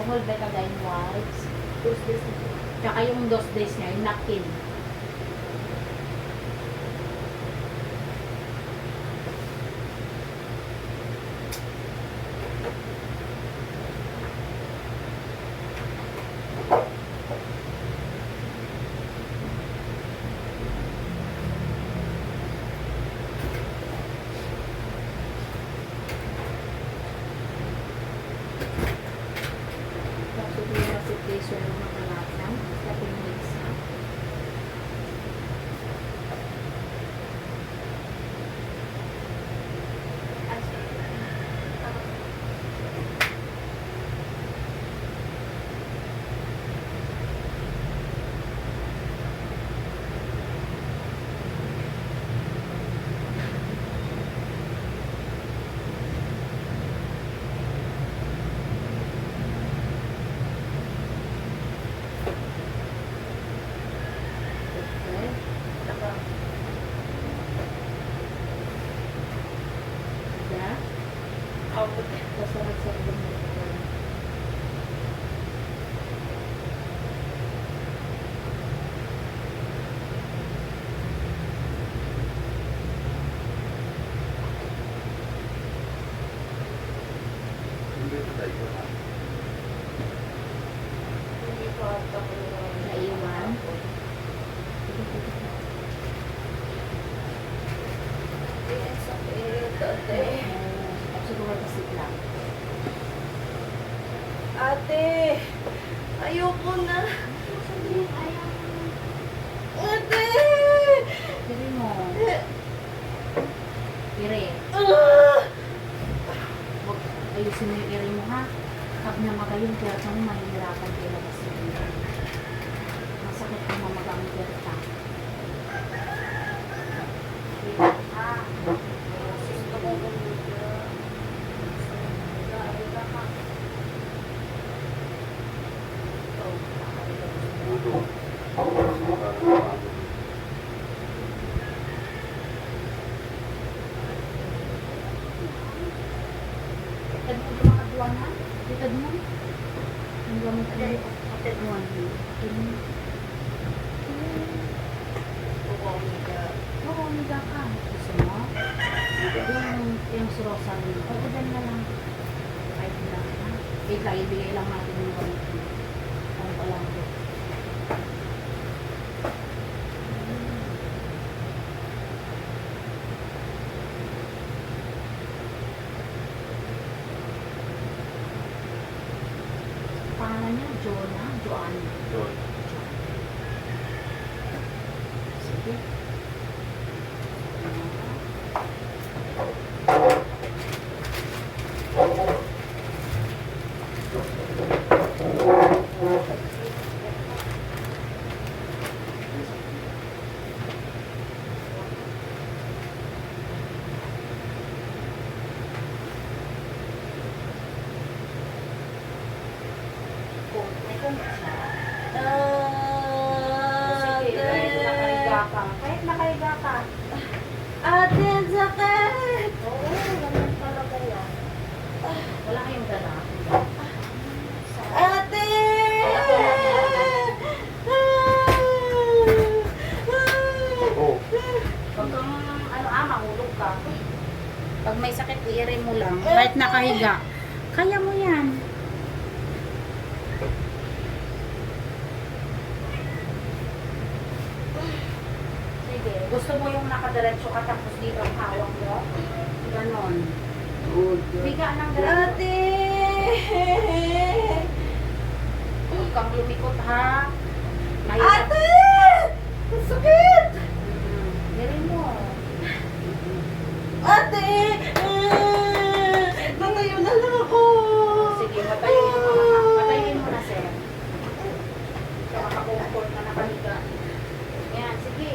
Alcohol betadine wipes. Tsaka yung dos days niya, yung napkin. Ng mga lasan, sa pinix output. Kasarap sa lumot ko. Hindi ito tayo ha. Hindi ko ata ko Naiwan. Yes, sakit, ate. At siguro kasi lang. Ate, ayoko na. Ate! Pili mo. Pire. Ah! Huwag ayusin mo yung iri mo ha. Pag namaga yung kerta mo, mahihirapan kayo labas yung iri. Masakit kung mamaga ang kerta. Ha? Gusto ko bumili. Dahil na ka. Ulo. Parang parang- Itad mo na? Itad mo? Ang gamot mo. Atid mo. Tingin. Oo, umiga ka. Gusto mo? Yung, yung Rosalie. Oo, dyan na lang. Kahit? Wait lang, ibigay lang natin yung gamot mo. Ano pa lang niya, Jonah, Joanna. Yun. Kahit nakahiga ka. Ate, ang sakit! Oo, ganun talaga yan. Wala kayong dala. Ate! Pag kang, ano, ah, mahulog ka. Pag may sakit, i mo lang. Kahit nakahiga. Kaya mo yan. Sige. Gusto nakadiretso ka tapos dito ang hawak mo? Ganon. Good. Biga ng diretso. Ate! Huwag kang lumikot ha. Mahirap. Ate! Ang sakit! Mm, Diri mo. Ate! Tatayo na lang ako! Sige, patayin mo na. Patayin mo na, sir. Kaya makakumport na nakahiga. Yan, sige.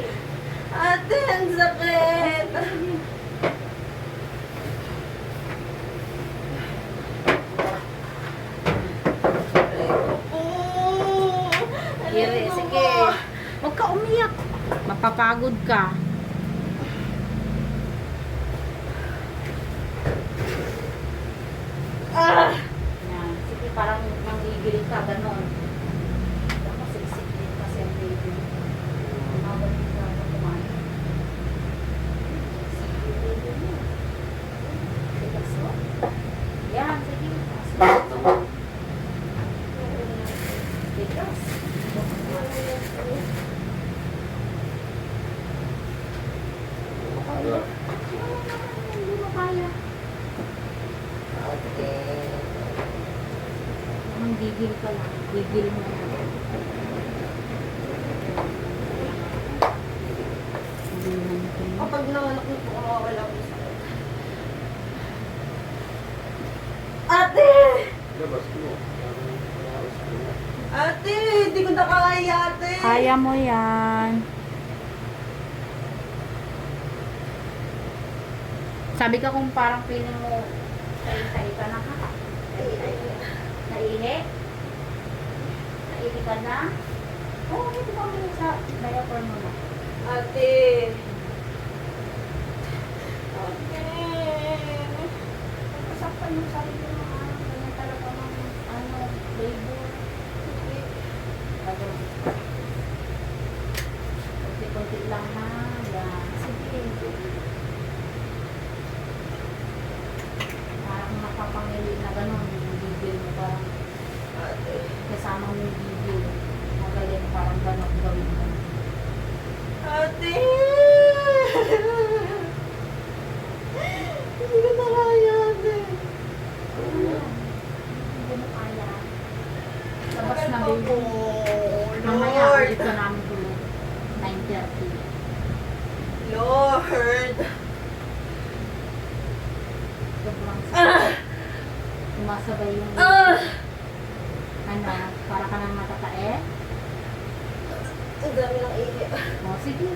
Ate, ang sakit! Diri, sige. Huwag ka umiyak. Mapapagod ka. Gigil ka lang. Gigil mo na. Kapag nanganak na po, mawawala ko sa Ate! Labas mo. Ate! Hindi ko na kaya, ate! Kaya mo yan. Sabi ka kung parang feeling mo tayo-tayo ka na ha? Naihi? Naihi ka na? Oo, oh, hindi ka mo sa diaper mo na. Ate! Ate! Pasaktan mo sarili mo? Ganyan talaga ng ano, labor. Bagay. Kunti-kunti lang ha. Yan. Sige. Parang napapangili na gano'n. Yung gigil mo parang kasama mo yung gigil. Magaling parang gano'n gawin mo. Ate! Hindi ko na kaya, ate. Ano yan? Hindi mo kaya. Labas na Tagal pa baby. po. Mamaya Lord! ulit ka namin tulog. 9.30. Lord! Ah! sakit. Sumasabay yung Ah! ano, para ka nang matatae. Ang dami ng ihi. O, sige.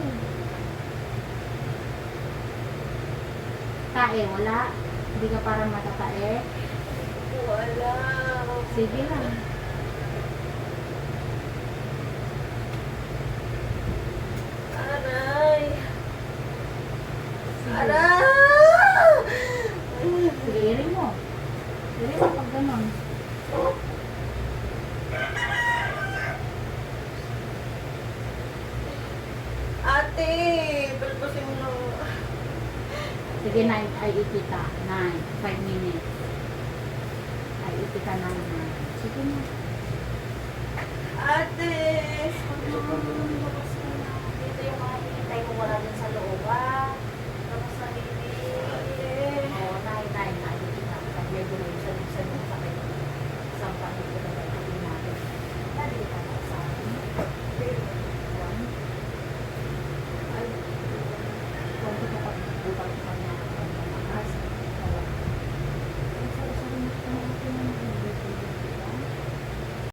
Tae, wala. Hindi ka para matatae. Wala. Sige lang. pag ganun. Ate, palpasin mo na. Sige, na, ay ipita. Na, 5 minutes. Ay ipita na na. Sige na. Ate, pag naman, na. Dito yung mga hinihintay mo wala din sa loob, ah.